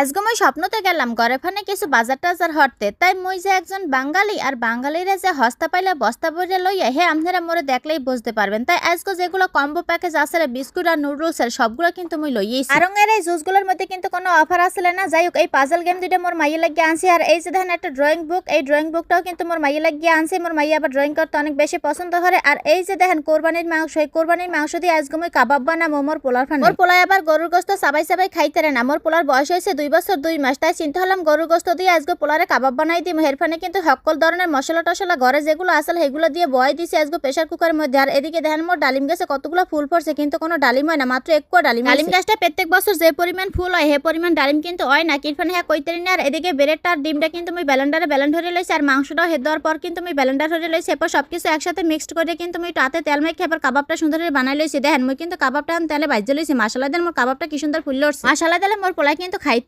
আজকে মই স্বপ্নতে গেলাম ঘরে ফানে কিছু বাজার টাজার হরতে। তাই মই যে একজন বাঙালি আর বাঙালিরা যে হস্তা পাইলে বস্তা বইরে লইয়া হে আপনারা মোরে দেখলেই বুঝতে পারবেন। তাই আজকে যেগুলো কম্বো প্যাকেজ আসলে বিস্কুট আর নুডলস এর সবগুলো কিন্তু মই লইয়েছি আর এর এই জুসগুলোর মধ্যে কিন্তু কোনো অফার আসলে না? যাই হোক এই পাজল গেম দুইটা মোর মাইয়ে লাগিয়ে আনছি আর এই যে দেখেন একটা ড্রয়িং বুক এই ড্রয়িং বুকটাও কিন্তু মোর মাইয়ে লাগিয়ে আনছি। মোর মাইয়া আবার ড্রয়িং করতে অনেক বেশি পছন্দ করে। আর এই যে দেখেন কোরবানির মাংস এই কোরবানির মাংস দিয়ে আজকে মই কাবাব বানাবো মোর পোলার ফান। মোর পোলায় আবার গরুর গোস্ত সাবাই সাবাই খাইতে রে না মোর পোলার বয়স হয়েছে দুই বছর দুই মাস। তাই চিন্তা হলাম গরুর গোস্ত দিয়ে আজকে পোলারে কাবাব বানাই দিই হেরফানে কিন্তু সকল ধরনের মশলা টশলা ঘরে যেগুলো আসলে সেগুলো দিয়ে বয় দিছি আজকে প্রেশার কুকারের মধ্যে। আর এদিকে দেখেন মোর ডালিম গাছে কতগুলো ফুল পড়ছে কিন্তু কোনো ডালিম হয় না মাত্র একটু ডালিম ডালিম গাছটা প্রত্যেক বছর যে পরিমাণ ফুল হয় হে পরিমাণ ডালিম কিন্তু হয় না। কিরফানে হ্যাঁ কইতে না আর এদিকে বেরেটটা আর ডিমটা কিন্তু আমি ব্যালেন্ডারে ব্যালেন্ড ধরে লইছি আর মাংসটাও হেদ দেওয়ার পর কিন্তু আমি ব্যালেন্ডার ধরে লইছি এরপর সব কিছু একসাথে মিক্সড করে কিন্তু আমি তাতে তেল মেখে এবার কাবাবটা সুন্দর করে বানাই লইছি দেখেন মই কিন্তু কাবাবটা তেলে বাজ্য লইছি মশলা দিলে মোর কাবাবটা কি সুন্দর ফুল লড়ছে মশলা দিলে মোর পোলা কিন্তু খাইতে